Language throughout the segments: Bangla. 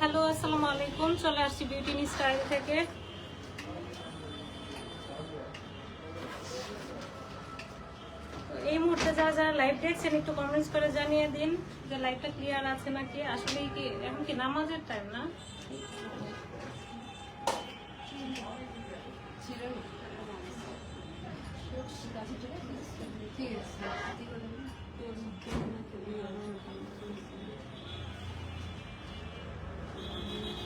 হ্যালো আসসালামু আলাইকুম। চলে আসছি বিউটি স্টাইল থেকে। এই মুহূর্তে যারা যারা লাইভ দেখছেন, একটু কমেন্টস করে জানিয়ে দিন যে লাইভটা ক্লিয়ার আছে নাকি। আসলে কি, এখন কি নামাজের টাইম না?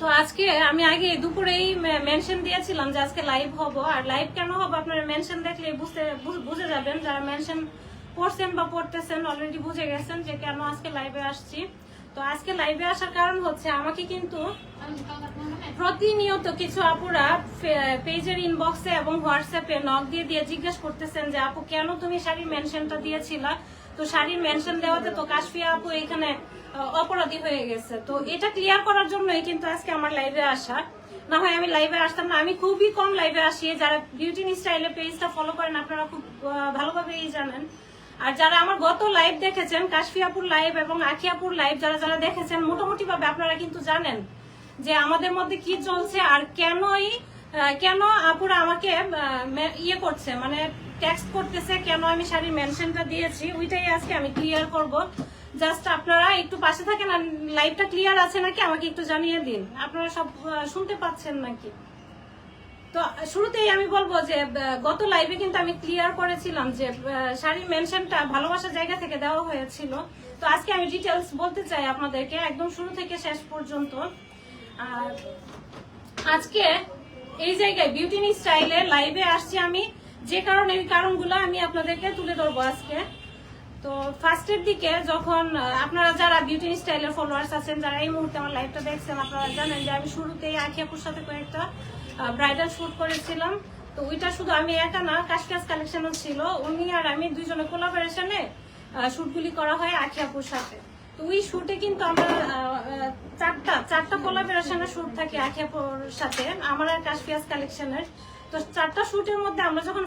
তো আজকে আমি আগে দুপুরেই মেনশন দিয়েছিলাম যে আজকে লাইভ হব। আর লাইভ কেন হব আপনারা মেনশন দেখলে বুঝতে, বুঝে যাবেন। যারা মেনশন পড়ছেন বা পড়তেছেন অলরেডি বুঝে গেছেন যে কেন আজকে লাইভে আসছি। তো আজকে লাইভে আসার কারণ হচ্ছে আমাকে কিন্তু প্রতিনিয়ত কিছু আপুরা পেজের ইনবক্সে এবং হোয়াটসঅ্যাপে নক দিয়ে দিয়ে জিজ্ঞেস করতেছেন যে, আপু, কেন তুমি শাড়ির মেনশনটা দিয়েছিলা? তো শাড়ির মেনশন দেওয়াতে তো কাশফিয়া আপু এখানে অপরাধী হয়ে গেছে। তো এটা ক্লিয়ার করার জন্যই কিন্তু আজকে আমার লাইভে আসা। না হয় আমি লাইভে আসতাম না, আমি খুবই কম লাইভে আসি। যারা বিউটি স্টাইলে পেজটা ফলো করেন, আপনারা খুব ভালোভাবেই জানেন। আর যারা আমার গত লাইভ দেখেছেন, কাশফিয়াপুর লাইভ এবং আখিয়াপুর লাইভ যারা যারা দেখেছেন মোটামুটি ভাবে আপনারা কিন্তু জানেন যে আমাদের মধ্যে কি চলছে আর কেনই কেন আপুরা আমাকে ইয়ে করছে মানে টেক্সট করতেছে, কেন আমি শাড়ির মেনশনটা দিয়েছি, ওইটাই আজকে আমি ক্লিয়ার করব। জাস্ট আপনারা একটু পাশে থাকেন আর লাইভটা ক্লিয়ার আছে নাকি আমাকে একটু জানিয়ে দিন। আপনারা সব শুনতে পাচ্ছেন নাকি? তো, শুরুতেই আমি বলব যে গত লাইভে কিন্তু আমি ক্লিয়ার করেছিলাম যে শাড়ির মেনশনটা ভালোবাসার জায়গা থেকে দেওয়া হয়েছিল। তো আজকে আমি ডিটেলস বলতে চাই আপনাদেরকে, একদম শুরু থেকে শেষ পর্যন্ত। আর আজকে এই জায়গায় বিউটি স্টাইলে লাইভে আসছি আমি। যে কারণে, এই কারণগুলো আমি আপনাদেরকে তুলে ধরবো আজকে। তো ফার্স্টের দিকে যখন আপনারা যারা বিউটি স্টাইলের ফলোয়ার্স আছেন, যারা এই মুহূর্তে আমার লাইভটা দেখছেন, আপনারা জানেন যে আমি শুরুতেই আখিয়াপুর সাথে কয়েকটা ব্রাইডাল শুট করেছিলাম। তো ওইটা শুধু আমি একা না কাশকাজ কালেকশনও ছিল। উনি আর আমি দুইজনে কোলাবোরেশনে শুটগুলি করা হয় আখিয়াপুর সাথে। তো ওই শুটে কিন্তু আমরা চারটা চারটা কোলাবোরেশনের শুট থাকে আখিয়াপুর সাথে, আমার আর কাশফিয়াজ কালেকশনের তো চারটা শুটের মধ্যে আমরা যখন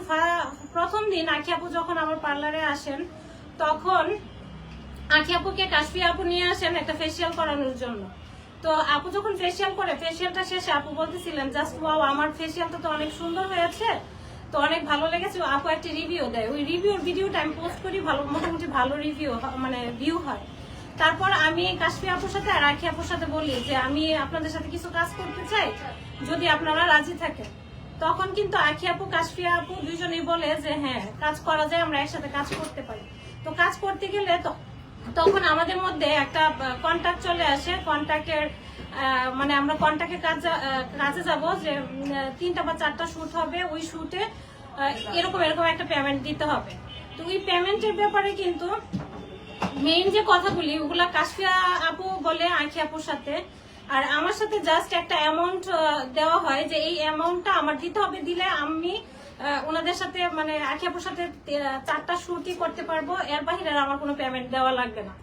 প্রথম দিন আখিয়াপু যখন আমার পার্লারে আসেন তখন আখি আপুকে কাশফি আপু নিয়ে আসেন একটা ফেসিয়াল করানোর জন্য। তো আপু যখন ফেসিয়াল করে ফেসিয়ালটা শেষে আপু বলতেছিলেন জাস্ট ওয়াও আমার ফেসিয়ালটা তো অনেক সুন্দর হয়েছে, তো অনেক ভালো লেগেছে। আপু একটা রিভিউ দেয়। ওই রিভিউর ভিডিওটা আমি পোস্ট করি, ভালো, মোটামুটি ভালো রিভিউ মানে ভিউ হয়। তারপর আমি কাশফি আপুর সাথে আর আখি আপুর সাথে বলি যে, আমি আপনাদের সাথে কিছু কাজ করতে চাই, যদি আপনারা রাজি থাকেন। তখন কিন্তু আখি আপু কাশফিয়া আপু দুজনেই বলে যে হ্যাঁ কাজ করা যায়, আমরা একসাথে কাজ করতে পারি। তো কাজ করতে গেলে তখন আমাদের মধ্যে একটা কন্ট্যাক্ট চলে আসে। কন্ট্যাক্টের মানে আমরা কন্ট্যাক্টের কাজ কাজে যাব যে তিনটা বা চারটা শ্যুট হবে। ওই শুটে এরকম এরকম একটা পেমেন্ট দিতে হবে। তো ওই পেমেন্টের ব্যাপারে কিন্তু মেইন যে কথাগুলি, ওগুলা কাশফিয়া আপু বলে আখি আপুর সাথে। আর আমার সাথে জাস্ট একটা অ্যামাউন্ট দেওয়া হয় যে, এই অ্যামাউন্টটা আমার দিতে হবে। দিলে আমি ওনাদের সাথে মানে আখি আপুর সাথে চারটা শুটই করতে পারব। এর বাহিরে আমার কোনো পেমেন্ট দেওয়া লাগবে না।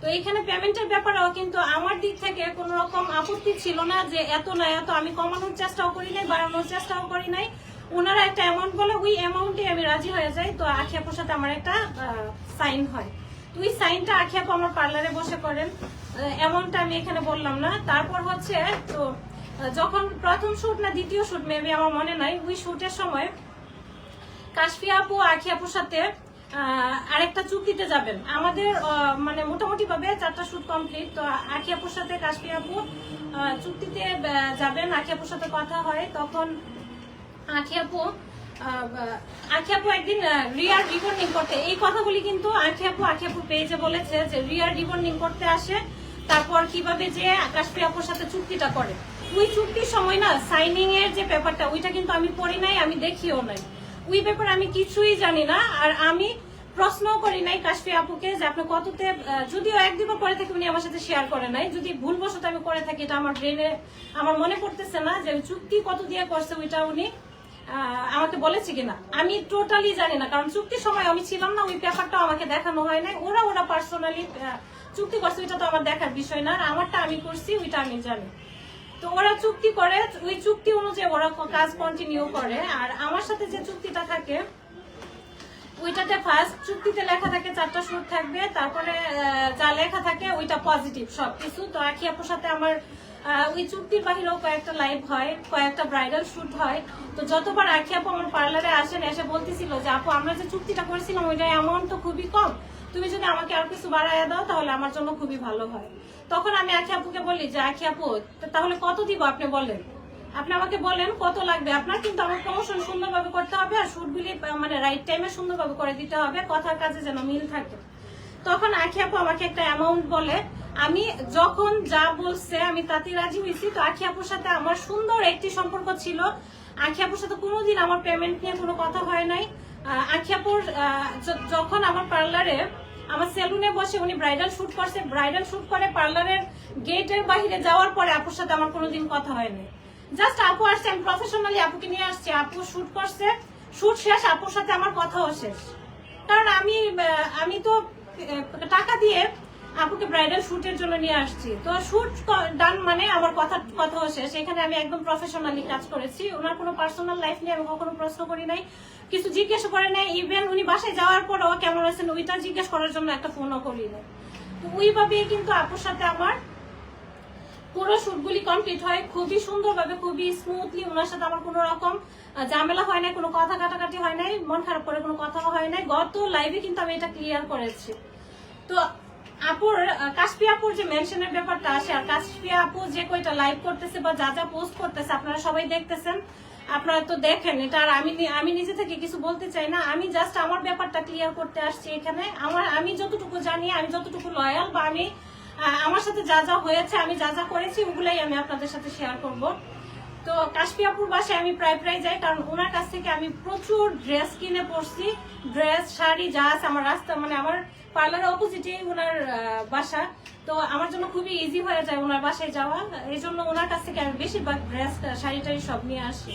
তো এইখানে পেমেন্টের ব্যাপারেও কিন্তু আমার দিক থেকে কোনো রকম আপত্তি ছিল না যে এত না এত আমি কমানোর চেষ্টাও করি নাই, বাড়ানোর চেষ্টাও করি নাই। ওনারা একটা অ্যামাউন্ট বলে ওই অ্যামাউন্টে আমি রাজি হয়ে যাই। তো আখি আপুর সাথে আমার একটা সাইন হয়। তো ওই সাইনটা আখি আপু আমার পার্লারে বসে করেন। এমনটা আমি এখানে বললাম না। তারপর হচ্ছে, তো যখন প্রথম শ্যুট না দ্বিতীয় শুট মেবি আমার মনে নাই, ওই শ্যুটের সময় কাশফিয়া আপু আখি আপুর সাথে আরেকটা চুক্তিতে যাবেন। আমাদের মানে মোটামুটি ভাবে চারটা শুট কমপ্লিট তো আখি আপুর সাথে কাশফিয়া আপু চুক্তিতে যাবেন আখি আপুর সাথে কথা হয়, তখন আখি আপু আখি আপু একদিন রিয়ার রিবন্ডিং করতে, এই কথাগুলি কিন্তু আখি আপু আখি আপু পেজে বলেছে যে রিয়ার রিবন্ডিং করতে আসে, তারপর কীভাবে যে কাশফি আপুর সাথে চুক্তিটা করে। ওই চুক্তির সময় না সাইনিং এর যে পেপারটা, ওইটা কিন্তু আমি পড়ি নাই, আমি দেখিও নাই। ওই ব্যাপারে আমি কিছুই জানি না, আর আমি প্রশ্নও করি নাই কাশফি আপুকে যে আপনি কততে যদিও এক দুবার করে থাকি উনি আমার সাথে শেয়ার করে নাই, যদি ভুলবশত আমি করে থাকি এটা আমার ব্রেনে আমার মনে পড়তেছে না যে চুক্তি কত দিয়ে করছে ওইটা উনি আমাকে বলেছে কিনা। আমি টোটালি জানি না, কারণ চুক্তির সময় আমি ছিলাম না, ওই পেপারটা আমাকে দেখানো হয় নাই। ওরা ওরা পার্সোনালি চুক্তি করছে, ওইটা তো আমার দেখার বিষয় না, আর আমারটা আমি করছি, ওইটা আমি জানি। তো ওরা চুক্তি করে, ওই চুক্তি অনুযায়ী ওরা কাজ কন্টিনিউ করে। আর আমার সাথে যে চুক্তিটা থাকে, ওইটাতে ফার্স্ট চুক্তিতে লেখা থাকে চারটা শুট থাকবে, তারপরে যা লেখা থাকে ওইটা পজিটিভ সবকিছু। তো আখি আপুর সাথে আমার ওই চুক্তির বাহিরেও কয়েকটা লাইভ হয়, কয়েকটা ব্রাইডাল শুট হয়। তো যতবার আখি আপু আমার পার্লারে আসেন, এসে বলতেছিল যে, আপু, আমরা যে চুক্তিটা করেছিলাম ওইটা অ্যামাউন্ট তো খুবই কম। তুমি যদি আমাকে আর কিছু বাড়াইয়া দাও, তাহলে আমার জন্য খুবই ভালো হয়। তখন আমি আখি আপুকে বলি যে, আখি আপু তাহলে কত দিব আপনি বলেন আপনি আমাকে বলেন কত লাগবে? আপনার কিন্তু আমার প্রমোশন সুন্দরভাবে করতে হবে আর শুটগুলি মানে রাইট টাইমে সুন্দরভাবে করে দিতে হবে, কথার কাজে যেন মিল থাকে। তখন আখি আপু আমাকে একটা অ্যামাউন্ট বলে, আমি যখন যা বলছে আমি তাতে রাজি হয়েছি। তো আখি আপুর সাথে আমার সুন্দর একটি সম্পর্ক ছিল। আখি আপুর সাথে কোনোদিন আমার পেমেন্ট নিয়ে কোনো কথা হয় নাই। আখি আপুর যখন আমার পার্লারে আমার সেলুনে বসে উনি ব্রাইডাল শুট করছে। ব্রাইডাল শুট করে পার্লারের গেটের বাইরে যাওয়ার পরে আপুর সাথে আমার কোনোদিন কথা হয়নি। জাস্ট আপু আসছে, আমি প্রফেশনালি আপুকে নিয়ে আসছি। আপু শুট করছে। শুট শেষ, আপুর সাথে আমার কথাও শেষ। কারণ আমি আমি তো টাকা দিয়ে আপুকে ব্রাইডাল শুটের জন্য নিয়ে আসছি। তো শুট ডান মানে আমার কথা কথাও শেষ। এখানে আমি একদম প্রফেশনালি কাজ করেছি। ওনার কোনো পার্সোনাল লাইফ নিয়ে আমি কখনো প্রশ্ন করি নাই। কিছু জিজ্ঞেস করে নাই। ইভেন উনি বাসায় যাওয়ার পরও কেমন আছেন ওইটা জিজ্ঞেস করার জন্য একটা ফোনও করি নাই। তো ওইভাবেই কিন্তু আপুর সাথে আমার পুরো শুটগুলি কমপ্লিট হয়। খুবই সুন্দরভাবে, খুবই স্মুথলি ওনার সাথে আমার কোনো রকম ঝামেলা হয় নাই, কোনো কথা কাটাকাটি হয় নাই, মন খারাপ করে কোনো কথাও হয় নাই। গত লাইভে কিন্তু আমি এটা ক্লিয়ার করেছি। তো আপুর কাশফি আপুর যে মেনশনের ব্যাপারটা আসে আর কাশফি আপু যে কয়টা লাইভ করতেছে বা যা যা পোস্ট করতেছে, আপনারা সবাই দেখতেছেন। আপনারা তো দেখেন, এটা আর আমি আমি নিজে থেকে কিছু বলতে চাই না। আমি জাস্ট আমার ব্যাপারটা ক্লিয়ার করতে আসছি এখানে। আমার আমি যতটুকু জানি, আমি যতটুকু লয়াল বা আমি আমার সাথে যা যা হয়েছে, আমি যা যা করেছি, ওগুলাই আমি আপনাদের সাথে শেয়ার করব। তো কাশপিয়াপুর বাসায় আমি প্রায় প্রায় যাই, কারণ ওনার কাছ থেকে আমি প্রচুর ড্রেস কিনে পড়ছি ড্রেস শাড়ি যা আছে, আমার রাস্তা মানে আমার পার্লারের অপোজিটে ওনার বাসা। তো আমার জন্য খুবই ইজি হয়ে যায় ওনার বাসায় যাওয়া। এই জন্য ওনার কাছ থেকে আমি বেশিরভাগ ড্রেস শাড়ি টাড়ি সব নিয়ে আসি।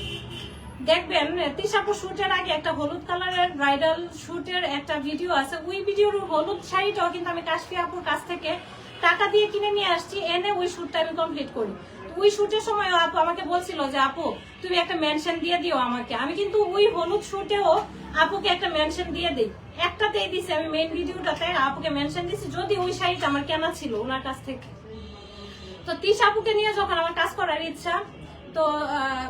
দেখবেন তিশাপুর শুটের আগে একটা হলুদ কালারের ব্রাইডাল শুটের একটা ভিডিও আছে। ওই ভিডিওর হলুদ শাড়িটাও কিন্তু আমি কাশফি আপুর কাছ থেকে টাকা দিয়ে কিনে নিয়ে আসছি। এনে ওই শুটটা আমি কমপ্লিট করি। ওই শুটের সময় আপু আমাকে বলছিল যে, আপু, তুমি একটা মেনশন দিয়ে দিও আমাকে। আমি কিন্তু ওই হলুদ শুটেও আপুকে একটা মেনশন দিয়ে দিই। একটাতেই দিছি, আমি মেইন ভিডিওটাতে আপুকে মেনশন দিছি, যদি ওই শাড়িটা আমার কেনা ছিল ওনার কাছ থেকে। তো তিস আপুকে নিয়ে যখন আমার কাজ করার ইচ্ছা, তো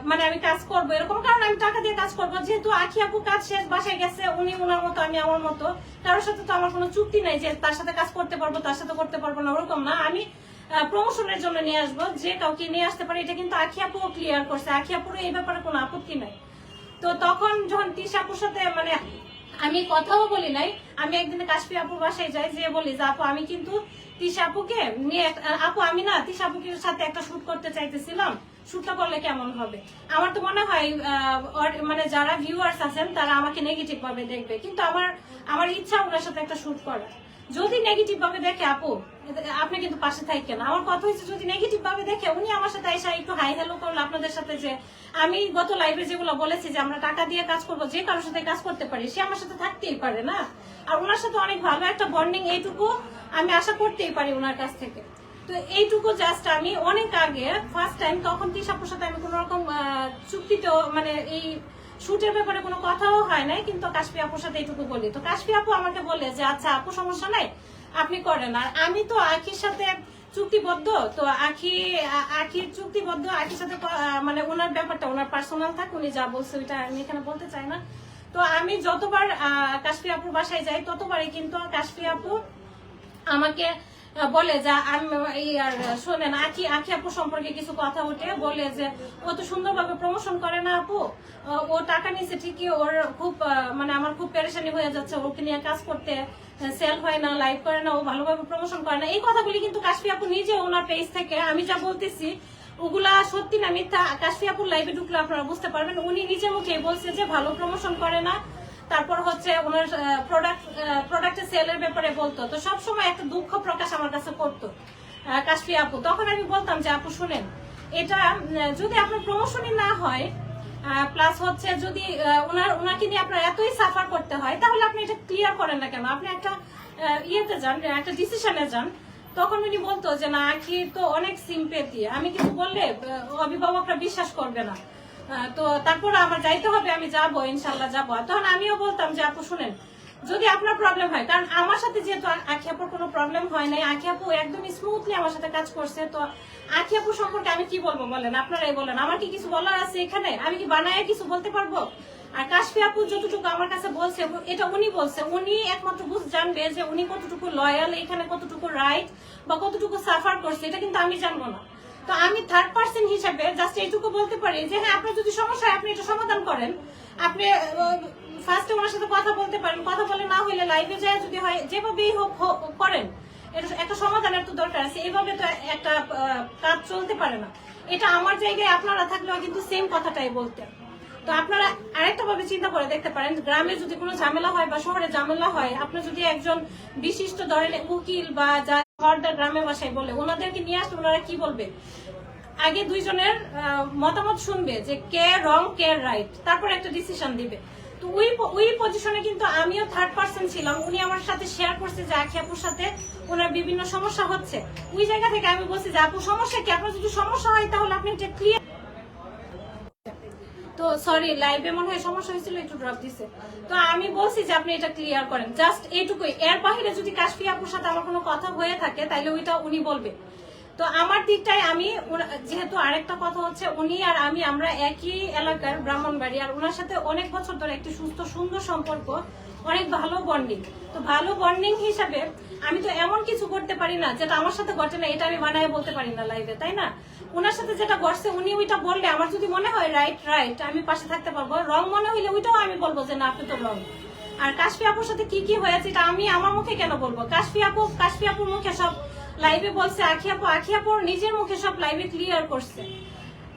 মানে আমি কাজ করব এরকম কারণ আমি টাকা দিয়ে কাজ করব। যেহেতু আখি আপু কাজ শেষ, বাসায় গেছে, উনি ওনার মতো, আমি আমার মতো, কারোর সাথে তো আমার কোনো চুক্তি নাই যে তার সাথে কাজ করতে পারব, তার সাথে করতে পারব না, ওরকম না। আমি প্রমোশনের জন্য নিয়ে আসব। যে কাউকে নিয়ে আসতে পারি, এটা কিন্তু আখি আপু ক্লিয়ার করছে। আখি আপুর এই ব্যাপারে কোনো আপত্তি নাই। তো তখন যখন তিস আপুর সাথে মানে আমি কথাও বলি নাই, আমি একদিন কাশ্মী আপুর বাসায় যাই, যে বলি যে, আপু, আমি কিন্তু তিশা আপুকে নিয়ে, আপু, আমি না তিশা আপুকে সাথে একটা শুট করতে চাইতেছিলাম। শুটটা করলে কেমন হবে? আমার তো মনে হয় মানে যারা ভিউয়ার্স আছেন, তারা আমাকে নেগেটিভ ভাবে দেখবে। কিন্তু আমার আমার ইচ্ছা ওনার সাথে একটা শুট করা যদি নেগেটিভ ভাবে দেখে আপু, আপনি কিন্তু পাশে থাকেন। আমার কথা হচ্ছে যদি নেগেটিভ ভাবে দেখে উনি আমার সাথে এসে একটু হাই হ্যালো করল আপনাদের সাথে যে, আমি গত লাইভে যেগুলো বলেছি যে আমরা টাকা দিয়ে কাজ করব, যে কারোর সাথে কাজ করতে পারি, সে আমার সাথে থাকতেই পারে না। আর ওনার সাথে অনেক ভালো একটা বন্ডিং এইটুকু আমি আশা করতেই পারি ওনার কাছ থেকে। তো এইটুকু জাস্ট আমি অনেক আগে ফার্স্ট টাইম তখন তিশাপুর সাথে আমি কোন রকম চুক্তিতেও মানে এই শুটের ব্যাপারে কোনো কথাও হয় নাই, কিন্তু কাশ্মী আপুর সাথে এইটুকু বলি। তো কাশ্মী আপু আমাকে বলে যে আচ্ছা আপু সমস্যা নাই, আপনি করেন। আর আমি তো আখির সাথে চুক্তিবদ্ধ, তো আখি আ- আখির চুক্তিবদ্ধ, আখির সাথে মানে ওনার ব্যাপারটা, ওনার পার্সোনাল থাক, উনি যা বলছে ওইটা আমি এখানে বলতে চাই না। তো আমি যতবার কাশ্মী আপুর বাসায় যাই, ততবারই কিন্তু কাশ্মী আপু আমাকে বলে যে আমি আর শোনেন, আখি আখি আপু সম্পর্কে কিছু কথা ওঠে বলে যে, ও তো সুন্দরভাবে প্রমোশন করে না আপু। ও- টাকা নিছে ঠিকই, ওর খুব মানে আমার খুব পেরেশানি হয়ে যাচ্ছে, ওকে নিয়ে কাজ করতে সেল হয় না লাইভ করে না, ও ভালোভাবে প্রমোশন করে না। এই কথাগুলি কিন্তু কাশ্মী আপু নিজে ওনার পেজ থেকে, আমি যা বলতেছি, ওগুলা সত্যি না মিথ্যা কাশ্মী আপুর লাইভে ঢুকলে আপনারা বুঝতে পারবেন, উনি নিজে মুখে বলছে যে, ভালো প্রমোশন করে না তারপর হচ্ছে ওনার প্রোডাক্ট প্রোডাক্টের সেলের ব্যাপারে বলতো। তো সব সময় একটা দুঃখ প্রকাশ আমার কাছে করতো। কাশফি আপু, তখন আমি বলতাম যে, আপু, শুনেন, এটা যদি আপনার প্রমোশনই না হয় প্লাস হচ্ছে যদি ওনার, ওনাকে নিয়ে আপনার এতই সাফার করতে হয়, তাহলে আপনি এটা ক্লিয়ার করেন না কেন? আপনি একটা ইয়েতে যান, একটা ডিসিশনে যান। তখন উনি বলতো যে, না, আখি তো অনেক সিম্পেতি আমি কিছু বললে অভিভাবকরা বিশ্বাস করবে না। তো তারপর আমার যাইতে হবে, আমি যাব, ইনশাল্লাহ যাব। তখন আমিও বলতাম যে, আপু, শুনেন, যদি আপনার প্রবলেম হয়, কারণ আমার সাথে যেহেতু আখি আপুর কোনো প্রবলেম হয় নাই, আখি আপু একদম স্মুথলি আমার সাথে কাজ করছে, তো আখি আপু সম্পর্কে আমি কি বলব বলেন? আপনারাই বলেন। আমার কি কিছু বলার আছে এখানে? আমি কি বানায় কিছু বলতে পারব? আর কাশফি আপু যতটুকু আমার কাছে বলছে এটা উনি বলছে, উনি একমাত্র বুঝ জানবে যে উনি কতটুকু লয়াল এখানে কতটুকু রাইট বা কতটুকু সাফার করছে, এটা কিন্তু আমি জানব না। তো আমি থার্ড পার্সন হিসেবে জাস্ট এইটুকু বলতে পারি যে হ্যাঁ আপনার যদি সমস্যা হয়, আপনি এটা সমাধান করেন। আপনি ফার্স্টে ওনার সাথে কথা বলতে পারেন। কথা বলে না হইলে লাইভে যায় যদি হয়, যেভাবেই হোক করেন। একটা সমাধানের তো দরকার আছে। এইভাবে তো একটা কাজ চলতে পারে না। এটা আমার জায়গায় আপনারা থাকলেও কিন্তু সেম কথাটাই বলতেন তো আপনারা আরেকটা ভাবে চিন্তা করে দেখতে পারেন, গ্রামে যদি কোনো ঝামেলা হয় বা শহরে ঝামেলা হয়, আপনি যদি একজন বিশিষ্ট ধরনের উকিল বা যা হরদার গ্রামে বাসায় বলে, ওনাদেরকে নিয়ে আসলে ওনারা কি বলবে? আগে দুইজনের মতামত শুনবে যে কে রং, কে রাইট তারপর একটা ডিসিশন দিবে। তো ওই ওই পজিশনে কিন্তু আমিও থার্ড পার্সন ছিলাম, উনি আমার সাথে শেয়ার করছে যে আখি আপুর সাথে ওনার বিভিন্ন সমস্যা হচ্ছে। ওই জায়গা থেকে আমি বলছি যে আপু, সমস্যা কি? আপনার যদি সমস্যা হয় তাহলে আপনি এটা ক্লিয়ার তো সরি লাইভে মনে হয় সমস্যা হয়েছিল, একটু ড্রপ দিছে। তো আমি বলছি যে আপনি এটা ক্লিয়ার করেন। জাস্ট এইটুকুই। এর বাহিরে যদি কাশফি আপুর সাথে আমার কোনো কথা হয়ে থাকে তাহলে ওইটা উনি বলবে। তো আমার দিকটাই আমি যেহেতু আরেকটা কথা হচ্ছে, উনি আর আমি, আমরা একই এলাকার ব্রাহ্মণবাড়ি, আর ওনার সাথে অনেক বছর ধরে একটি সুস্থ, সুন্দর সম্পর্ক। অনেক ভালো বন্ডিং তো ভালো বন্ডিং হিসাবে আমি তো এমন কিছু করতে পারি না যেটা আমার সাথে ঘটে না, এটা আমি বানায় বলতে পারি না লাইভে তাই না? ওনার সাথে যেটা ঘটছে, উনি ওইটা বললে আমার যদি মনে হয় রাইট রাইট আমি পাশে থাকতে পারব। রং মনে হইলে ওইটাও আমি বলব যে, না, আপনি তো রং আর কাশফি আপুর সাথে কি কি হয়েছে, এটা আমি আমার মুখে কেন বলব? কাশফি আপু, কাশফি আপুর মুখে সব লাইভে বলছে, আখি আপু, আখি আপুর নিজের মুখে সব লাইভে ক্লিয়ার করছে।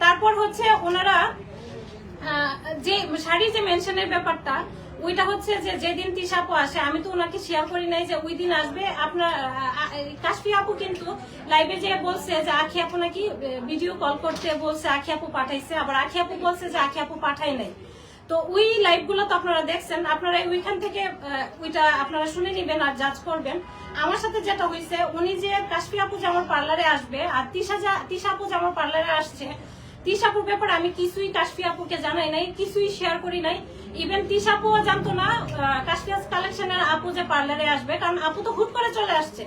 তারপর হচ্ছে ওনারা যে শাড়ির যে মেনশনের ব্যাপারটা ওইটা হচ্ছে যে যেদিন তিশাপু আসে, আমি তো ওনাকে শেয়ার করি নাই যে ওই দিন আসবে, আপনার কাশফি আপু কিন্তু লাইভে যে বলছে যে আখি আপু নাকি ভিডিও কল করতে বলছে, আখি আপু পাঠাইছে, আবার আখি আপু বলছে যে আখি আপু পাঠাই নাই। তো ওই লাইভগুলো তো আপনারা দেখছেন, আপনারা ওইখান থেকে ওইটা আপনারা শুনে নিবেন আর জাজ করবেন। আমার সাথে যেটা হয়েছে উনি যে কাশফি আপু যে আমার পার্লারে আসবে, আর তিশা যা- তিশা আপু যে আমার পার্লারে আসছে তিশাপুর ব্যাপারে আমি কিছুই কাশফি আপুকে জানাই নাই, কিছুই শেয়ার করি নাই। ইভেন তিশাপুও জানতো না কাশফিয়াস কালেকশনের আপু যে পার্লারে আসবে, কারণ আপু তো হুট করে চলে আসছে।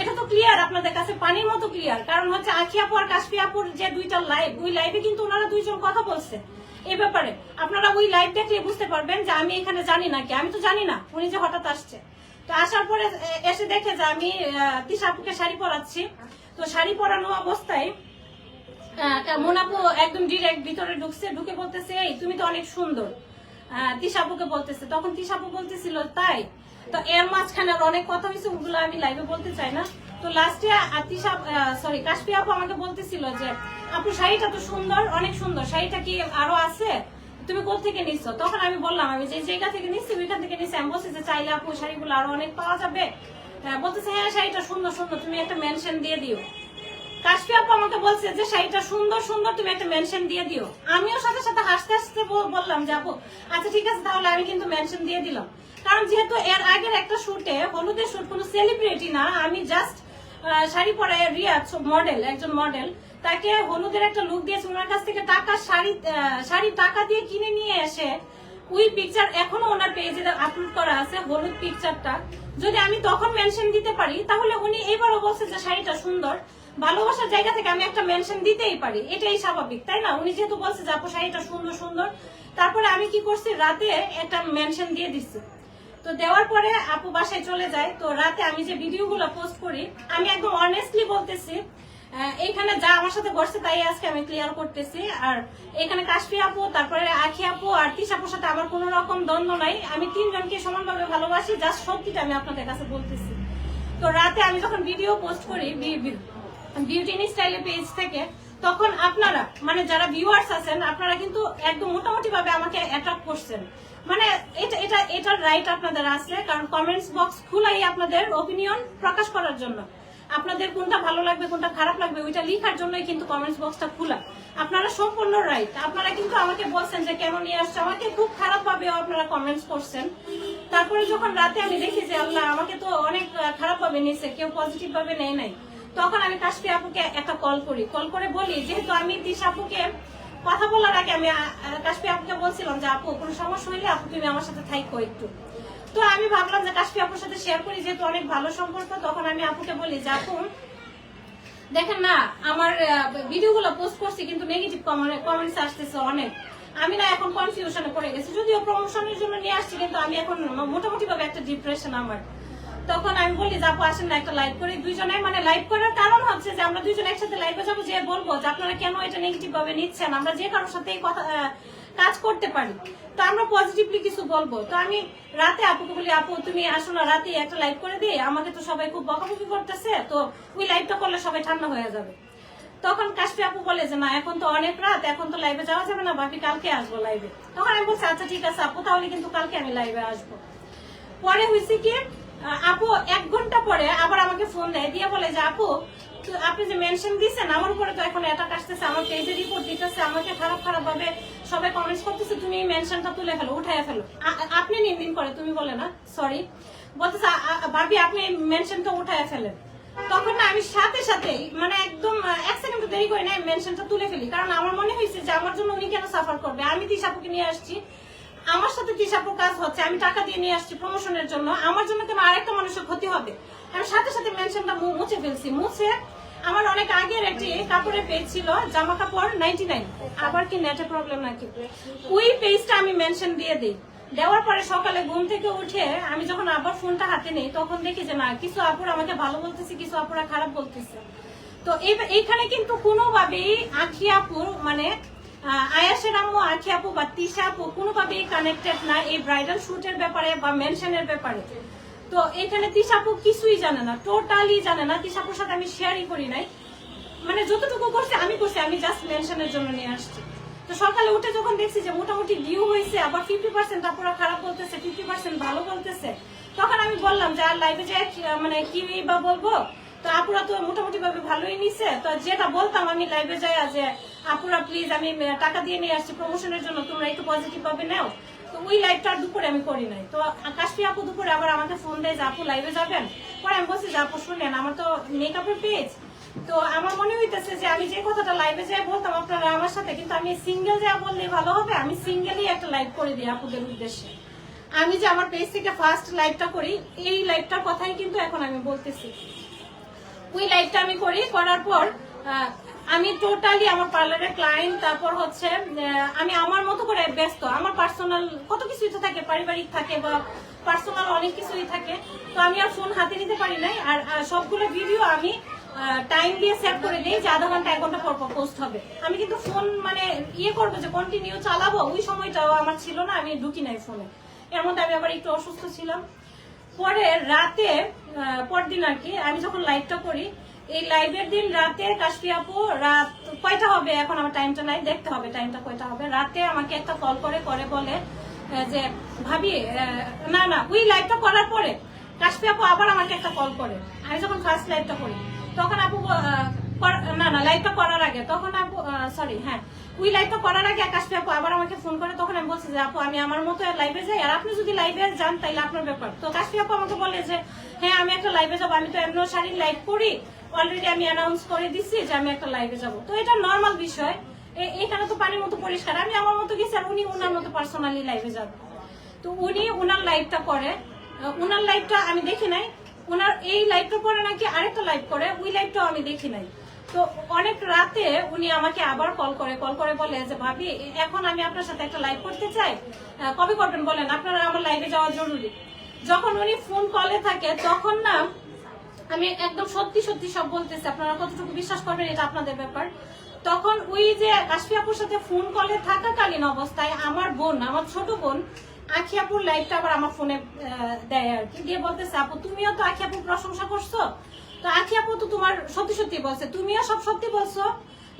এটা তো ক্লিয়ার আপনাদের কাছে পানির মতো ক্লিয়ার কারণ হচ্ছে আখি আপু আর কাশফি আপুর যে দুইটা লাইভ ওই লাইভে কিন্তু ওনারা দুইজন কথা বলছে। এই ব্যাপারে, আপনারা ওই লাইভ দেখলে বুঝতে পারবেন যে আমি এখানে জানি না কি। আমি তো জানি না, উনি যে হঠাৎ আসছে। তো আসার পরে এসে দেখে যে আমি তিশা আপুকে শাড়ি পরাচ্ছি। তো শাড়ি পরানো অবস্থায় মোনাপু একদম ডিরেক্ট ভিতরে ঢুকছে, ঢুকে বলতেছে, এই, তুমি তো অনেক সুন্দর। তিশাপুকে বলতেছে। তখন তিশাপু বলতেছিল, তাই? তো এর মাঝখানে অনেক কথা হয়েছে, ওগুলো আমি লাইভে বলতে চাই না। তো লাস্টে তিশা সরি কাশপি আপু আমাকে বলতেছিল যে, আপু, শাড়িটা তো সুন্দর, অনেক সুন্দর, শাড়িটা কি আরও আছে? তুমি থেকে নিচ্ছ তখন আমি বললাম, আমি যে জায়গা থেকে নিচ্ছি ওইখান থেকে নিচ্ছি আমি বলছি যে, চাইলে আপু, শাড়িগুলো আরও অনেক পাওয়া যাবে। বলতেছে হ্যাঁ শাড়িটা সুন্দর সুন্দর, তুমি একটা মেনশন দিয়ে দিও। কাশফি আপু আমাকে বলছে যে, শাড়িটা সুন্দর সুন্দর তুমি একটা মেনশন দিয়ে দিও। আমিও সাথে সাথে হাসতে হাসতে বললাম, যে, আপু আচ্ছা ঠিক আছে, তাহলে আমি কিন্তু মেনশন দিয়ে দিলাম। কারণ যেহেতু এর আগের একটা শুটে হলুদের শুট কোনো সেলিব্রিটি না, আমি জাস্ট শাড়ি পরে রিয়াজ মডেল একজন মডেল তাকে হলুদের একটা লুক দিয়েছে। ওনার কাছ থেকে টাকা, শাড়ি শাড়ি টাকা দিয়ে কিনে নিয়ে এসে ওই পিকচার এখনও ওনার পেজে আপলোড করা আছে, হলুদ পিকচারটা যদি আমি তখন মেনশন দিতে পারি, তাহলে উনি এবারও বলছে যে, শাড়িটা সুন্দর। ভালোবাসার জায়গা থেকে আমি একটা মেনশন দিতেই পারি এটাই স্বাভাবিক তাই না? উনি যেহেতু বলছে যে আপু শাড়িটা সুন্দর সুন্দর। তারপরে আমি কি করছি রাতে একটা মেনশন দিয়ে দিচ্ছি তো দেওয়ার পরে আপু বাসায় চলে যায় তো রাতে আমি যে ভিডিওগুলো পোস্ট করি আমি একদম অনেস্টলি বলতেছি আহ, এইখানে যা আমার সাথে ঘটছে তাই আজকে আমি ক্লিয়ার করতেছি। আর এখানে কাশফি আপু তারপরে আখি আপু আর তিস আপুর সাথে আমার কোনো রকম দ্বন্দ্ব নাই। আমি তিনজনকে সমানভাবে ভালোবাসি জাস্ট সত্যিটা আমি আপনাদের কাছে বলতেছি। তো রাতে আমি যখন ভিডিও পোস্ট করি বিউটি স্টাইলের পেজ থেকে, তখন আপনারা মানে যারা ভিউয়ার্স আছেন, আপনারা কিন্তু একদম মোটামুটি ভাবে আমাকে অ্যাট্রাক্ট করছেন। মানে এটা এটা, এটার রাইট আপনাদের আছে, কারণ কমেন্টস বক্স খুলাই আপনাদের ওপিনিয়ন প্রকাশ করার জন্য। আপনাদের কোনটা ভালো লাগবে, কোনটা খারাপ লাগবে, ওইটা লিখার জন্যই কিন্তু কমেন্টস বক্সটা খোলা। আপনারা সম্পূর্ণ রাইট আপনারা কিন্তু আমাকে বলছেন যে, কেন নিয়ে আসছে? আমাকে খুব খারাপ ভাবে আপনারা কমেন্টস করছেন। তারপরে যখন রাতে আমি দেখি যে, আল্লাহ, আমাকে তো অনেক খারাপ ভাবে নিয়েছে, কেউ পজিটিভ ভাবে নেয় নাই। তখন আমি কাশফি আপুকে একটা কল করি। কল করে বলি, যেহেতু আমি তিস আপুকে কথা বলার আগে আমি কাশফি আপুকে বলছিলাম যে, আপু, কোনো সমস্যা হইলে আপু তুমি আমার সাথে থাইকো একটু। তো আমি ভাবলাম যে কাশফি আপুর সাথে শেয়ার করি, যেহেতু অনেক ভালো সম্পর্ক, তখন আমি আপুকে বলি যে, আপু, দেখেন না, আমার ভিডিওগুলো পোস্ট করছি, কিন্তু নেগেটিভ কমেন্টস আসতেছে অনেক। আমি না এখন কনফিউশনে পড়ে গেছি। যদিও প্রমোশনের জন্য নিয়ে আসছি, কিন্তু আমি এখন মোটামুটি ভাবে একটা ডিপ্রেশন আমার। তখন আমি বলি যে আপু, আসেন না, একটা লাইভ করি। দুইজনে মানে লাইভ করার কারণ হচ্ছে যে আমরা দুইজন একসাথে লাইভে যাব, যে বলব যে আপনারা কেন এটা নেগেটিভ ভাবে নিচ্ছেন? আমরা যে কারোর সাথে কথা কাজ করতে পারি। তো আমরা পজিটিভলি কিছু বলব। তো আমি রাতে আপুকে বলি, আপু, তুমি আসো না, রাতে একটা লাইভ করে দিই আমাকে তো সবাই খুব বকাবকি করতেছে, তো ওই লাইভটা করলে সবাই ঠান্ডা হয়ে যাবে। তখন কাশফি আপু বলে যে, না, এখন তো অনেক রাত, এখন তো লাইভে যাওয়া যাবে না, বাকি কালকে আসব লাইভে তখন আমি বলছি আচ্ছা ঠিক আছে আপু, তাহলে কিন্তু কালকে আমি লাইভে আসব। পরে হয়েছে কি আপু, এক ঘণ্টা পরে আবার আমাকে ফোন দেয়। দিয়ে বলে যে, আপু আপনি যে মেনশন দিয়েছেন, আমার উপরে তো এখন অ্যাটাক আসতেছে, আমার পেজে রিপোর্ট দিতেছে, আমাকে খারাপ খারাপ ভাবে সবাই কমেন্টস করতেছে, তুমি এই মেনশনটা তুলে ফেলো উঠাই ফেলো। আপনি নিন করে, তুমি বলে না সরি বলতেছে ভাবি, আপনি এই মেনশনটা উঠাই ফেলেন। তখন আমি সাথে সাথে মানে একদম এক সেকেন্ড দেরি করে না মেনশনটা তুলে ফেলি। কারণ আমার মনে হয়েছে যে, আমার জন্য উনি কেন সাফার করবে? আমি তিশাপুকে নিয়ে আসছি আমার সাথে তিশাপুর কাজ হচ্ছে? আমি টাকা দিয়ে নিয়ে আসছি প্রমোশনের জন্য। আমার জন্য কেন আরেকটা মানুষের ক্ষতি হবে? আমি সাথে সাথে মেনশনটা মুছে ফেলছি। মুছে আমার অনেক আগের একটি কাপড়ের পেজ ছিল জামা কাপড় নাইনটি নাইন আবার কি নেটে প্রবলেম নাকি? ওই পেজটা আমি মেনশন দিয়ে দিই। দেওয়ার পরে সকালে ঘুম থেকে উঠে আমি যখন আবার ফোনটা হাতে নেই, তখন দেখি যে, না, কিছু আপুর আমাকে ভালো বলতেছে, কিছু আপুরা খারাপ বলতেছে। তো এই- এইখানে কিন্তু কোনোভাবেই আখি আপুর মানে আয়াসের আম্মু আখি আপু বা তিশা আপু কোনোভাবেই কানেক্টেড না এই ব্রাইডাল শুটের ব্যাপারে বা মেনশনের ব্যাপারে। তো এখানে তিশাপু কিছুই জানে না টোটালি জানে না। তিশাপুর সাথে আমি শেয়ারই করি নাই। মানে যতটুকু করছে, আমি করছি, আমি জাস্ট মেনশনের জন্য নিয়ে আসছি। তো সকালে উঠে যখন দেখছি যে মোটামুটি ভিউ হয়েছে, আবার ফিফটি পার্সেন্ট আপুরা খারাপ বলতেছে ফিফটি পার্সেন্ট ভালো বলতেছে, তখন আমি বললাম যে, আর লাইভে যে মানে কি বা বলব? তো আপুরা তো মোটামুটি ভাবে ভালোই নিছে। তো যেটা বলতাম আমি লাইভে যাই যে, আপুরা প্লিজ আমি টাকা দিয়ে নিয়ে আসছি প্রমোশনের জন্য, তোমরা একটু পজিটিভ ভাবে নাও। তো ওই লাইভটা দুপুরে আমি করি নাই। তো কাশফি আপু দুপুরে আবার আমাকে ফোন দেয় যে, আপু লাইভে যাবেন? পরে আমি বলছি যে, আপু, শুনেন, আমার তো মেকআপের পেজ তো আমার মনে হইতেছে যে, আমি যে কথাটা লাইভে যাই বলতাম আপনারা আমার সাথে, কিন্তু আমি সিঙ্গেল যা বললে ভালো হবে, আমি সিঙ্গেলই একটা লাইভ করে দিই আপুদের উদ্দেশ্যে। আমি যে আমার পেজ থেকে ফার্স্ট লাইভটা করি, এই লাইভটার কথাই কিন্তু এখন আমি বলতেছি। ওই লাইভটা আমি করি। করার পর আমি টোটালি আমার পার্লারের ক্লায়েন্ট তারপর হচ্ছে আমি আমার মতো করে ব্যস্ত। আমার পার্সোনাল কত কিছুই তো থাকে, পারিবারিক থাকে বা পার্সোনাল অনেক কিছুই থাকে। তো আমি আর ফোন হাতে নিতে পারি নাই। আর সবগুলো ভিডিও আমি টাইম দিয়ে সেট করে দিই যে আধা ঘণ্টা, এক ঘণ্টা পর পর পোস্ট হবে। আমি কিন্তু ফোন মানে ইয়ে করব যে কন্টিনিউ চালাবো। ওই সময়টাও আমার ছিল না, আমি ঢুকি নাই ফোনে এর মধ্যে আমি আবার একটু অসুস্থ ছিলাম। পরে রাতে পরদিন আর কি, আমি যখন লাইভটা করি, এই লাইভের দিন রাতে কাশফি আপু, রাত কয়টা হবে? এখন আমার টাইমটা নাই, দেখতে হবে টাইমটা কয়টা হবে। রাতে আমাকে একটা কল করে করে বলে যে, ভাবি না না, ওই লাইভটা করার পরে কাশফি আপু আবার আমাকে একটা কল করে। আমি যখন ফার্স্ট লাইভটা করি, তখন আপু না না লাইভটা করার আগে। তখন আপু সরি হ্যাঁ। ওই লাইভটা করার আগে আকাশপি আপু আবার আমাকে ফোন করে, তখন আমি বলছি যে, আপু, আমি আমার মতো লাইভে যাই? আর আপনি যদি লাইভে যান, তাইলে আপনার ব্যাপার। তো কাশপি আপু আমাকে বলে যে হ্যাঁ আমি একটা লাইভে যাব। আমি তো এমন শাড়ির লাইভ করি। অলরেডি আমি অ্যানাউন্স করে দিচ্ছি যে, আমি একটা লাইভে যাব। তো এটা নর্মাল বিষয়। এখানে তো পানির মতো পরিষ্কার। আমি আমার মতো গেছি আর উনি ওনার মতো পার্সোনালি লাইভে যাবে তো উনি ওনার লাইভটা করে। ওনার লাইভটা আমি দেখি নাই। ওনার এই লাইভটা পরে নাকি আরেকটা লাইভ করে? ওই লাইভটাও আমি দেখি নাই। তো অনেক রাতে উনি আমাকে আবার কল করে কল করে বলে যে ভাবি এখন আমি আপনার সাথে একটা লাইভ করতে চাই। আহ, কবে করবেন বলেন? আপনারা আমার লাইভে যাওয়া জরুরি। যখন উনি ফোন কলে থাকে তখন না আমি একদম সত্যি সত্যি সব বলতেছি। আপনারা কতটুকু বিশ্বাস করবেন এটা আপনাদের ব্যাপার? তখন ওই যে কাশফি আপুর সাথে ফোন কলে থাকাকালীন অবস্থায় আমার বোন আমার ছোট বোন আখি আপুর লাইভটা আবার আমার ফোনে দেয় আর কি। দিয়ে বলতেছে আপু তুমিও তো আখি আপুর প্রশংসা করছ? তো আখি আপু তো তোমার সত্যি সত্যি বলছে। তুমিও সব সত্যি বলছো।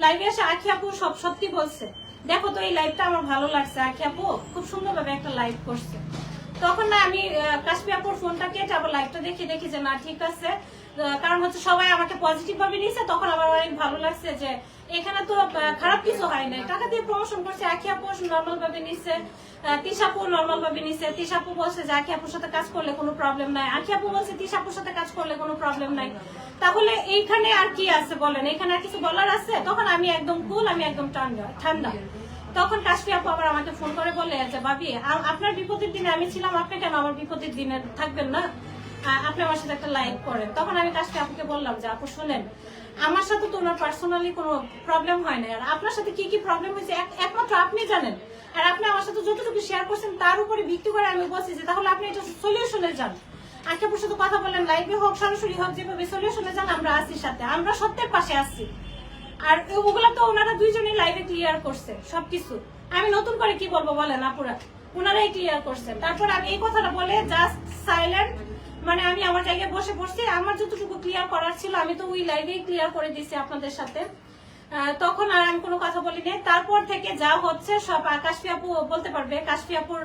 লাইভে এসে আখি আপু সব সত্যি বলছে। দেখো তো এই লাইভটা আমার ভালো লাগছে। আখি আপু খুব সুন্দরভাবে একটা লাইভ করছে। তখন না আমি কাশ্মী আপুর ফোনটা কেটে আবার লাইভটা দেখি দেখি যে না ঠিক আছে। কারণ হচ্ছে সবাই আমাকে পজিটিভ ভাবে নিয়েছে। তখন আমার অনেক ভালো লাগছে যে এখানে তো খারাপ কিছু হয় নাই। টাকা দিয়ে প্রমোশন করছে আখি আপু নর্মাল ভাবে নিচ্ছে নর্মাল ভাবে নিচ্ছে বলছে যে আপুর সাথে কাজ করলে কোনো প্রবলেম নাই। আপু বলছে সাথে কাজ করলে কোনো প্রবলেম নাই। তাহলে এইখানে আর কি আছে বলেন? এখানে আর কিছু বলার আছে? তখন আমি একদম কুল আমি একদম ঠান্ডা তখন আপু আবার আমাকে ফোন করে বলে, যে, ভাবি আপনার বিপদের দিনে আমি ছিলাম, আপনি কেন আমার বিপদের দিনে থাকবেন না? আপনি আমার সাথে একটা লাইভ করেন। তখন আমি কাশফি আপুকে বললাম যে, আপু, শুনেন আমার সাথে তো ওনার পার্সোনালি কোনো প্রবলেম হয় না আর আপনার সাথে কি কি প্রবলেম হয়েছে? এক- একমাত্র আপনি জানেন। আর আপনি আমার সাথে যতটুকু শেয়ার করছেন, তার উপরে ভিত্তি করে আমি বলছি যে, তাহলে আপনি এটা সলিউশনে যান। আজকে সাথে কথা বলেন লাইভে হোক, সরাসরি হোক, যেভাবে সলিউশনে যান, আমরা আছি সাথে। আমরা সত্যের পাশে আছি। আর ওগুলো তো ওনারা দুইজনই লাইভে ক্লিয়ার করছে, সবকিছু। আমি নতুন করে কি বলব বলেন আপুরা? ওনারাই ক্লিয়ার করছেন। তারপর আমি এই কথাটা বলে জাস্ট সাইলেন্ট মানে আমি আমার জায়গায় বসে পড়ছি, আমার যতটুকু ক্লিয়ার করার ছিল, আমি তো ওই লাইভেই ক্লিয়ার করে দিছি আপনাদের সাথে। তখন আর আমি কোনো কথা বলি নাই তারপর থেকে যা হচ্ছে, সব কাশফি আপু বলতে পারবে, কাশফি আপুর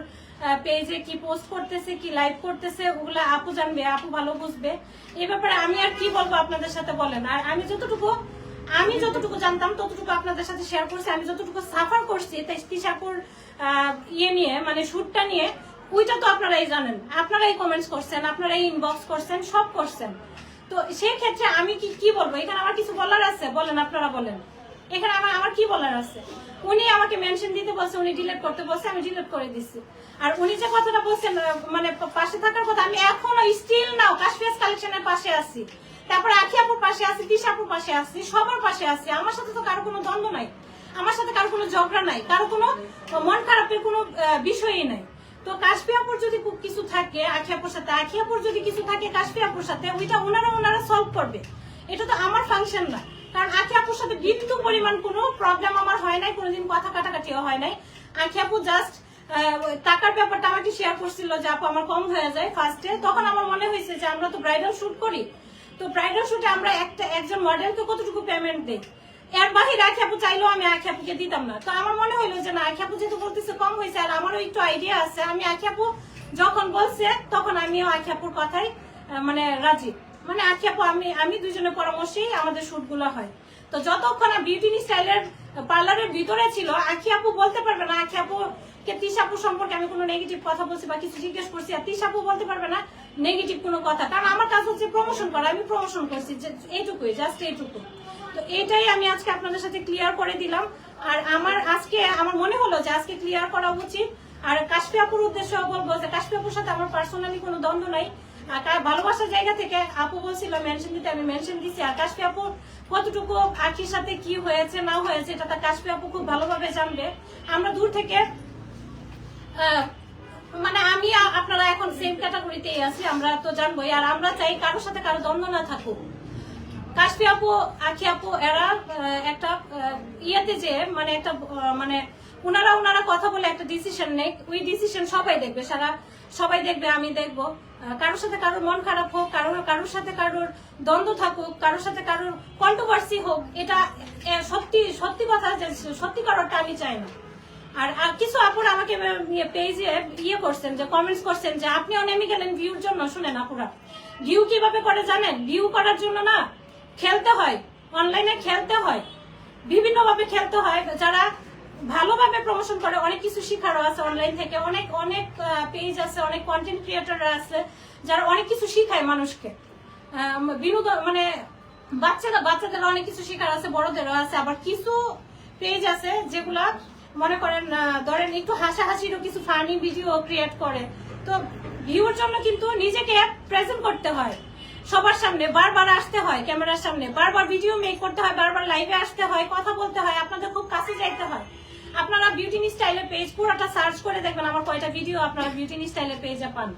পেজে কি পোস্ট করতেছে, কি লাইভ করতেছে, ওগুলা আপু জানবে, আপু ভালো বুঝবে। এই ব্যাপারে আমি আর কি বলব আপনাদের সাথে বলেন? আর আমি যতটুকু আমি যতটুকু জানতাম, ততটুকু আপনাদের সাথে শেয়ার করছি। আমি যতটুকু সাফার করছি তাই তিশাপুর ইয়ে নিয়ে মানে শুটটা নিয়ে ওইটা তো আপনারাই জানেন। আপনারাই কমেন্টস করছেন, আপনারাই ইনবক্স করছেন, সব করছেন। তো সেই ক্ষেত্রে আমি কি কি বলব? এখানে আমার কিছু বলার আছে? বলেন, আপনারা বলেন। এখানে আমার আমার কি বলার আছে? উনি আমাকে মেনশন দিতে বলছে, উনি ডিলিট করতে বলছে, আমি ডিলিট করে দিচ্ছি আর উনি যে কথাটা বলছেন মানে পাশে থাকার কথা, আমি এখনও স্টিল নাও কাশ্মীর কালেকশনের পাশে আছি। তারপরে আখিয়াপুর পাশে আছি দিশাপুর পাশে আছি, সবার পাশে আছি। আমার সাথে তো কারও কোনো দ্বন্দ্ব নাই। আমার সাথে কারও কোনো ঝগড়া নাই। কারও কোনো মন খারাপের কোনো বিষয়ই নাই। তো কাশপিয়াপুর যদি কু- কিছু থাকে, আখিয়াপুর সাথে, আখিয়াপুর যদি কিছু থাকে কাশপিয়াপুর সাথে, ওইটা ওনারা ওনারা সলভ করবে। এটা তো আমার ফাংশন না। কারণ আখিয়াপুর সাথে বিন্দু পরিমাণ কোনো প্রবলেম আমার হয় নাই, কোনোদিন কথা কাটাকাটিও হয় নাই। আখি আপু জাস্ট টাকার ব্যাপারটা আমাকে শেয়ার করছিল যে আপু আমার কম হয়ে যায় ফার্স্টে তখন আমার মনে হয়েছে যে আমরা তো ব্রাইডাল শুট করি। তো ব্রাইডাল শুটে আমরা একটা, একজন মডেলকে কতটুকু পেমেন্ট দিই? এর বাহিরে আখিয়াপু চাইলেও আমি আখিয়াপুকে দিতাম না। তো আমার মনে হইল যে না আখিয়াপু যেহেতু বলতেছে কম হয়েছে আর আমারও একটু আইডিয়া আছে। আমি আখিয়াপু যখন বলছে, তখন আমিও আখিয়াপুর কথাই মানে রাজি। মানে আখিয়াপু আমি আমি দুজনের পরামর্শেই আমাদের শুটগুলো হয়। তো যতক্ষণ বিউটি স্টাইলের পার্লারের ভিতরে ছিল আখিয়াপু বলতে পারবে না আখিয়াপু কে তিশাপু সম্পর্কে আমি কোনো নেগেটিভ কথা বলছি বা কিছু জিজ্ঞেস করছি, আর তিশাপু বলতে পারবে না নেগেটিভ কোনো কথা। কারণ আমার কাজ হচ্ছে প্রমোশন করা, আমি প্রমোশন করছি এইটুকুই জাস্ট এইটুকু। তো এটাই আমি আজকে আপনাদের সাথে ক্লিয়ার করে দিলাম। আর আমার আজকে, আমার মনে হলো যে আজকে ক্লিয়ার করা উচিত। আর কাশপি আপুর উদ্দেশ্য বলব যে কাশপি আপুর সাথে আমার পার্সোনালি কোনো দ্বন্দ্ব নাই। ভালোবাসার জায়গা থেকে আপু বলছিল মেনশন দিতে, আমি মেনশন দিছি। আর কাশপি আপু কতটুকু আখির সাথে কি হয়েছে, না হয়েছে, এটা তার কাশপি আপু খুব ভালোভাবে জানবে। আমরা দূর থেকে মানে আমি আপনারা এখন সেম ক্যাটাগরিতেই আছি, আমরা তো জানবোই। আর আমরা চাই কারোর সাথে কারও দ্বন্দ্ব না থাকুক। কাশফি আপু, আখি আপু, এরা একটা ইয়েতে যে মানে একটা মানে ওনারা ওনারা কথা বলে একটা ডিসিশন নেই ওই ডিসিশন সবাই দেখবে, সারা সবাই দেখবে, আমি দেখব। কারোর সাথে কারোর মন খারাপ হোক, কারোর কারোর সাথে কারোর দ্বন্দ্ব থাকুক, কারোর সাথে কারোর কন্ট্রোভার্সি হোক, এটা সত্যি সত্যি কথা সত্যি করারটা আমি চাই না। আর কিছু আপুর আমাকে পেজে ইয়ে করছেন, যে কমেন্টস করছেন, যে আপনিও নেমে গেলেন ভিউর জন্য, শুনেন আপুরা। ভিউ কীভাবে করে জানেন? ভিউ করার জন্য না খেলতে হয় অনলাইনে খেলতে হয় বিভিন্ন ভাবে খেলতে হয়, যারা ভালোভাবে প্রমোশন করে, অনেক কিছু শিখারও আছে অনলাইন থেকে, অনেক অনেক পেজ আছে, অনেক কন্টেন্ট ক্রিয়েটর আছে, যারা অনেক কিছু শিখায় মানুষকে। বিনোদন মানে বাচ্চারা বাচ্চাদের অনেক কিছু শেখার আছে, বড়দেরও আছে, আবার কিছু পেজ আছে যেগুলা মনে করেন ধরেন একটু হাসাহাসিরও কিছু ফানি ভিডিও ক্রিয়েট করে। তো ভিউর জন্য কিন্তু নিজেকে প্রেজেন্ট করতে হয়। সবার সামনে বারবার আসতে হয়, ক্যামেরার সামনে। বারবার ভিডিও মেক করতে হয়, বারবার লাইভে আসতে হয়, কথা বলতে হয়, আপনাদের খুব কাছে যাইতে হয়। আপনারা বিউটিনি স্টাইলের পেজ পুরোটা সার্চ করে দেখবেন, আমার কয়টা ভিডিও আপনারা বিউটি স্টাইলের পেজে পান।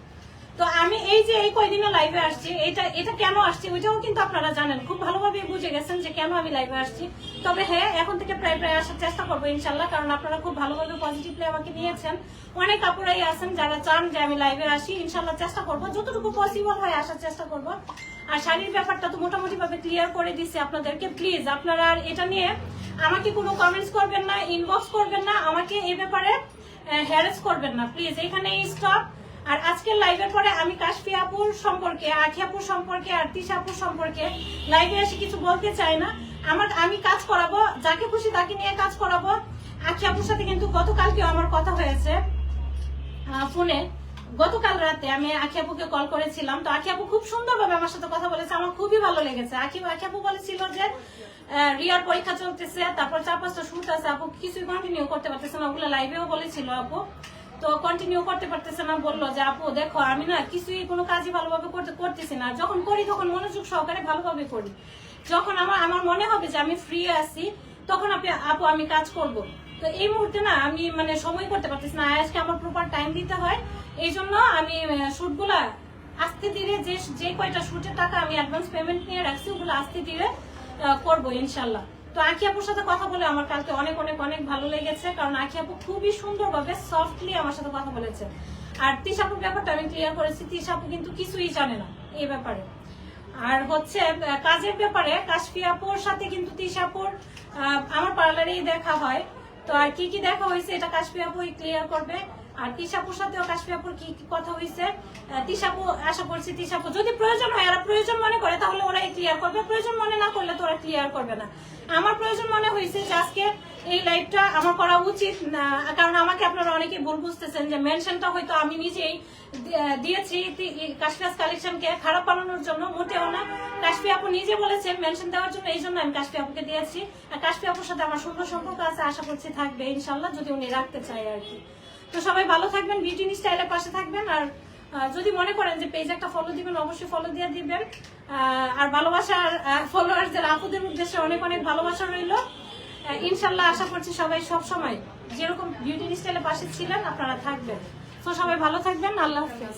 তো আমি এই যে এই কয়দিনে লাইভে আসছি, এটা এটা কেন আসছি ওইটাও কিন্তু আপনারা জানেন। খুব ভালোভাবে বুঝে গেছেন যে কেন আমি লাইভে আসছি। তবে হ্যাঁ এখন থেকে প্রায় প্রায় আসার চেষ্টা করব ইনশাল্লাহ, কারণ আপনারা খুব ভালোভাবে পজিটিভলি আমাকে নিয়েছেন। অনেক আপুরাই আছেন যারা চান যে আমি লাইভে আসি। ইনশাল্লাহ চেষ্টা করব, যতটুকু পসিবল হয় আসার চেষ্টা করব। আর শাড়ির ব্যাপারটা তো মোটামুটি ভাবে ক্লিয়ার করে দিচ্ছি আপনাদেরকে। প্লিজ আপনারা আর এটা নিয়ে আমাকে কোনো কমেন্টস করবেন না ইনবক্স করবেন না, আমাকে এই ব্যাপারে হ্যারেস করবেন না। প্লিজ এখানে স্টপ আর আজকের লাইভের পরে আমি কাশফি আপুর সম্পর্কে, আখি আপুর সম্পর্কে আর তিশা আপুর সম্পর্কে লাইভে এসে কিছু বলতে চাই না। আমার, আমি কাজ করাবো, যাকে খুশি তাকে নিয়ে কাজ করাবো। আখি আপুর সাথে কিন্তু গতকালকেও আমার কথা হয়েছে ফোনে। গতকাল রাতে আমি আখি আপুকে কল করেছিলাম। তো আখি আপু খুব সুন্দরভাবে আমার সাথে কথা বলেছে, আমার খুবই ভালো লেগেছে। আখি আখি আপু বলেছিল যে রিয়ার পরীক্ষা চলতেছে, তারপর চার পাঁচটা শুট আছে, আপু কিছুই কন্টিনিউ করতে পারতেছে না, ওগুলো লাইভেও বলেছিল আপু। তো কন্টিনিউ করতে পারতেছে না, বলল যে, আপু, দেখো, আমি না কিছুই কোনো কাজই ভালোভাবে করতে, করতেছি না। যখন করি, তখন মনোযোগ সহকারে ভালোভাবে করি। যখন আমার আমার মনে হবে যে আমি ফ্রি আছি, তখন আপনি, আপু, আমি কাজ করব। তো এই মুহূর্তে না, আমি মানে সময় করতে পারতেছি না। আজকে আমার প্রপার টাইম দিতে হয়। এই জন্য আমি শুটগুলা আস্তে ধীরে যে যে কয়টা শুটের টাকা আমি অ্যাডভান্স পেমেন্ট নিয়ে রাখছি, ওগুলো আস্তে ধীরে করব, ইনশাল্লাহ। তো আখি আপুর সাথে কথা বলে আমার কালকে অনেক অনেক অনেক ভালো লেগেছে, কারণ আখি আপু খুবই সুন্দরভাবে সফটলি আমার সাথে কথা বলেছে। আর তিশাপুর ব্যাপারটা আমি ক্লিয়ার করেছি তিশাপু কিন্তু কিছুই জানে না এই ব্যাপারে। আর হচ্ছে কাজের ব্যাপারে কাশফি আপুর সাথে কিন্তু তিশাপুর আমার পার্লারেই দেখা হয়। তো আর কি কি দেখা হয়েছে এটা কাশফি আপুই ক্লিয়ার করবে। আর তিশাপুর সাথেও কাশফি আপুর কি কি কথা হয়েছে তিশাপু, আশা করছি তিশাপু, যদি প্রয়োজন হয় আর প্রয়োজন মনে করে, তাহলে ওরাই ক্লিয়ার করবে। প্রয়োজন মনে না করলে তো ওরা ক্লিয়ার করবে না। আমার প্রয়োজন মনে হয়েছে যে আজকে এই লাইভটা আমার করা উচিত না, কারণ আমাকে আপনারা অনেকে ভুল বুঝতেছেন যে মেনশনটা হয়তো আমি নিজেই দিয়েছি। কাশফিয়াস কালেকশনকে খারাপ বানানোর জন্য মোটেও না। কাশফি আপু নিজে বলেছেন মেনশন দেওয়ার জন্য, এই জন্য আমি কাশফি আপুকে দিয়েছি। আর কাশফি আপুর সাথে আমার সুন্দর সম্পর্ক আছে, আশা করছি থাকবে, ইনশাল্লাহ, যদি উনি রাখতে চায় আর কি। তো সবাই ভালো থাকবেন বিউটি স্টাইলের পাশে থাকবেন। আর যদি মনে করেন যে পেজ একটা ফলো দিবেন, অবশ্যই ফলো দিয়ে দিবেন। আর ভালোবাসার ফলোয়ারদের আপুদের উদ্দেশ্যে অনেক অনেক ভালোবাসা রইল। ইনশাল্লাহ আশা করছি সবাই সব সময় যেরকম বিউটি স্টাইলের পাশে ছিলেন, আপনারা থাকবেন। তো সবাই ভালো থাকবেন, আল্লাহ হাফেজ।